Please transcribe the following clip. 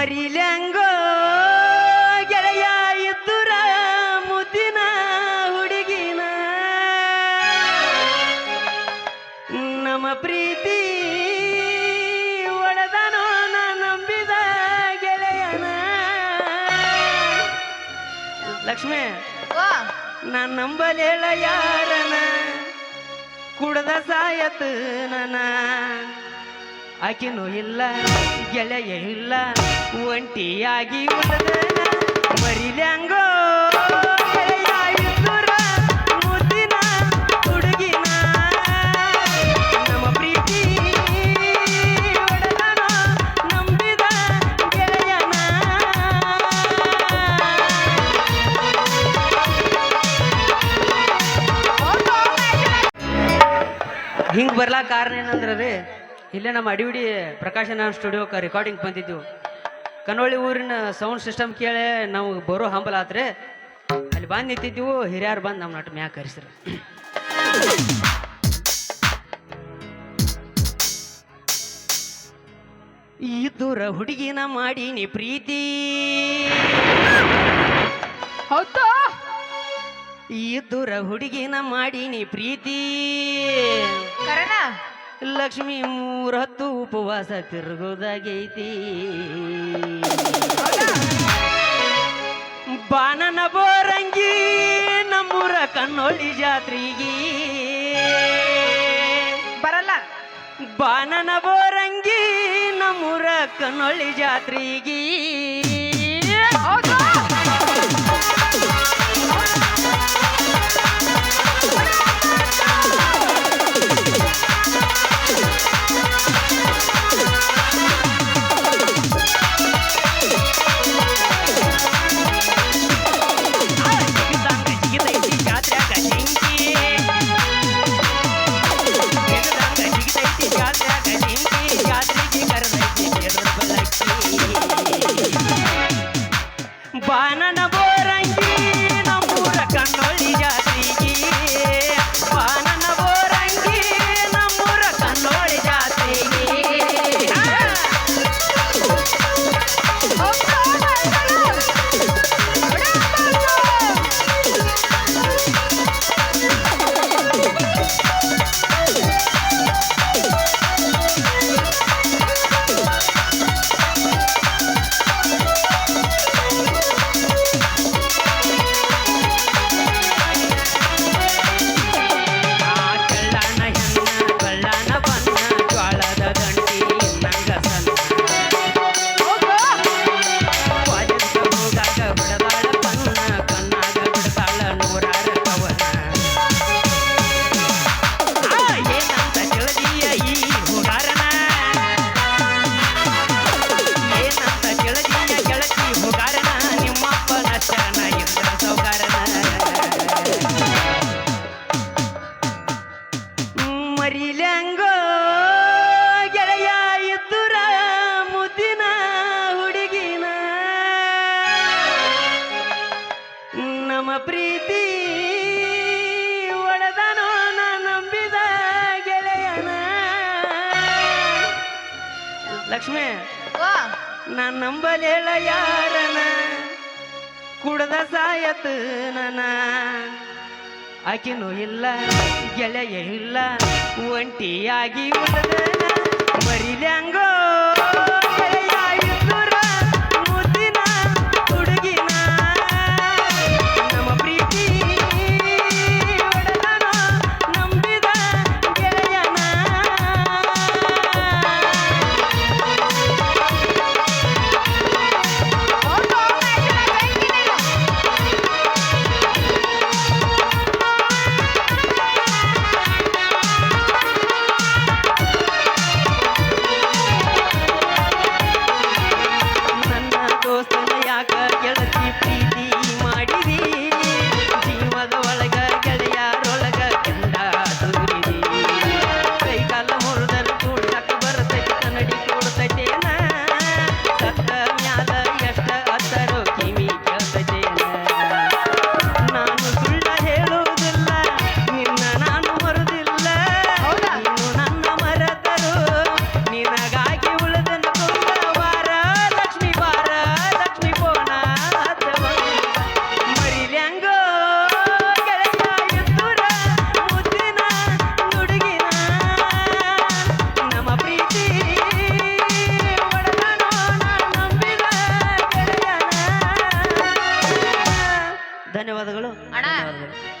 ಮರಿಲ್ಯಾಂಗೋ? ಗೆಳೆಯ ಇದ್ದುರ ಮುದ್ದಿನ ಹುಡುಗಿನ. ನಮ್ಮ ಪ್ರೀತಿ ಒಡೆದನೋ ನಂಬಿದ ಗೆಳೆಯನ. ಲಕ್ಷ್ಮಿ ನಾನು ನಾನ್ ನಂಬಲೇಳ ಯಾರನ? ಕುಡ್ದ ಸಾಯತ್ ನನ ಆಕಿನೂ ಇಲ್ಲ ಗೆಳೆಯ ಇಲ್ಲ. ಒಂಟಿಯಾಗಿ ಉಳಿದನ ಮರಿಲ್ಯಾಂಗೋ ಹಿಂಗೆ ಬರ್ಲಾಕ ಕಾರಣ ಏನಂದ್ರೆ ರೀ, ಇಲ್ಲೇ ನಮ್ಮ ಅಡಿವಿಡಿ ಪ್ರಕಾಶನ ಸ್ಟುಡಿಯೋಕ್ಕೆ ರೆಕಾರ್ಡಿಂಗ್ ಬಂದಿದ್ದೀವಿ ಕನ್ನೋಳಿ ಊರಿನ ಸೌಂಡ್ ಸಿಸ್ಟಮ್ ಕೇಳಿ ನಾವು ಬರೋ ಹಂಬಲ ಆತ್ರಿ. ಅಲ್ಲಿ ಬಂದು ನಿಂತಿದ್ದೀವು ಹಿರಿಯರು ಬಂದು ನಮ್ಮ ನಟ ಮ್ಯಾಕ್ ಕರೆಸ್ರಿ. ಈ ದೂರ ಹುಡುಗಿನ ಮಾಡೀನಿ ಪ್ರೀತಿ. ಹೌದಾ? ಈ ದೂರ ಹುಡುಗಿನ ಮಾಡೀನಿ ಪ್ರೀತಿ. ಕರಣ ಲಕ್ಷ್ಮಿ ಮೂರತ್ತು ಉಪವಾಸ ತಿರುಗೋದಾಗೈತಿ ಬಾನನ ಬೋರಂಗಿ ನಮ್ಮೂರ ಕಣ್ಣೊಳ್ಳಿ ಜಾತ್ರೆಗೆ. ಬರಲ್ಲ. ಬಾನನ ಬೋರಂಗಿ ನಮ್ಮೂರ ಕನ್ನೊಳ್ಳಿ ಜಾತ್ರೆಗೆ. ಮರಿಲ್ಯಾಂಗೋ ಗೆಳೆಯ ಇದ್ದುರ ಮುದ್ದಿನ ಹುಡುಗಿನ? ನಮ್ಮ ಪ್ರೀತಿ ಒಡೆದನೋ ನಾನು ನಂಬಿದ ಗೆಳೆಯನ? ಲಕ್ಷ್ಮಿ ನಾನು ನಾನ್ ನಂಬಲೇಳ ಯಾರನ? ಕುಡ್ದ ಸಾಯತ್ ನನ? ಆಕಿನೂ ಇಲ್ಲ ಗೆಳೆಯ ಇಲ್ಲ. ಒಂಟಿಯಾಗಿ ಉಳಿದನ ಮರಿಲ್ಯಾಂಗೋ. ಧನ್ಯವಾದಗಳು. ಅಣ್ಣ.